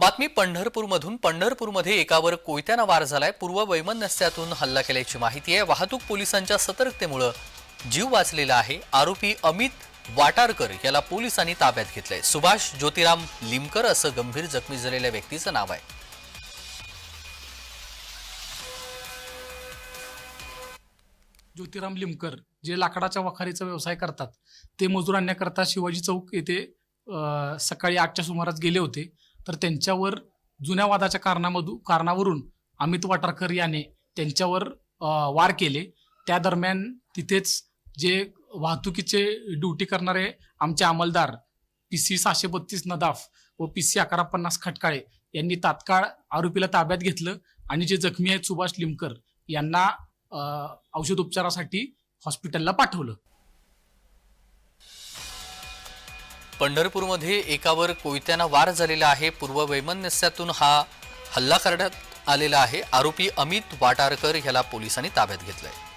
बातमी पंढरपूरमधून. पंढरपूरमध्ये एकावर कोयत्यानं वार झालाय. पूर्व वैमनस्यातून हल्ला केल्याची माहिती आहे. वाहतूक पोलिसांच्या सतर्कतेमुळं जीव वाचलेला आहे. आरोपी अमित वाटारकर याला पोलिसांनी ताब्यात घेतलंय. सुभाष ज्योतिराम लिमकर असं गंभीर जखमी झालेल्या व्यक्तीचं नाव आहे. ज्योतिराम लिमकर जे लाकडाच्या वखारीचा व्यवसाय करतात ते मजूर आणण्याकरता शिवाजी चौक येथे सकाळी आठच्या सुमारास गेले होते. तर त्यांच्यावर जुन्या वादाच्या कारणामधून कारणावरून अमित वाटारकर याने त्यांच्यावर वार केले. त्या दरम्यान तिथेच जे वाहतुकीचे ड्युटी करणारे आमचे अंमलदार पी सी सहाशे बत्तीस नदाफ व पी सी अकरा पन्नास खटकाळे यांनी तात्काळ आरोपीला ताब्यात घेतलं आणि जे जखमी आहेत सुभाष लिमकर यांना औषध उपचारासाठी हॉस्पिटलला पाठवलं. पंढरपूरमध्ये एकावर कोयत्यानं वार झालेला आहे. पूर्व वैमनस्यातून हा हल्ला करण्यात आलेला आहे. आरोपी अमित वाटारकर याला पोलिसांनी ताब्यात घेतलंय.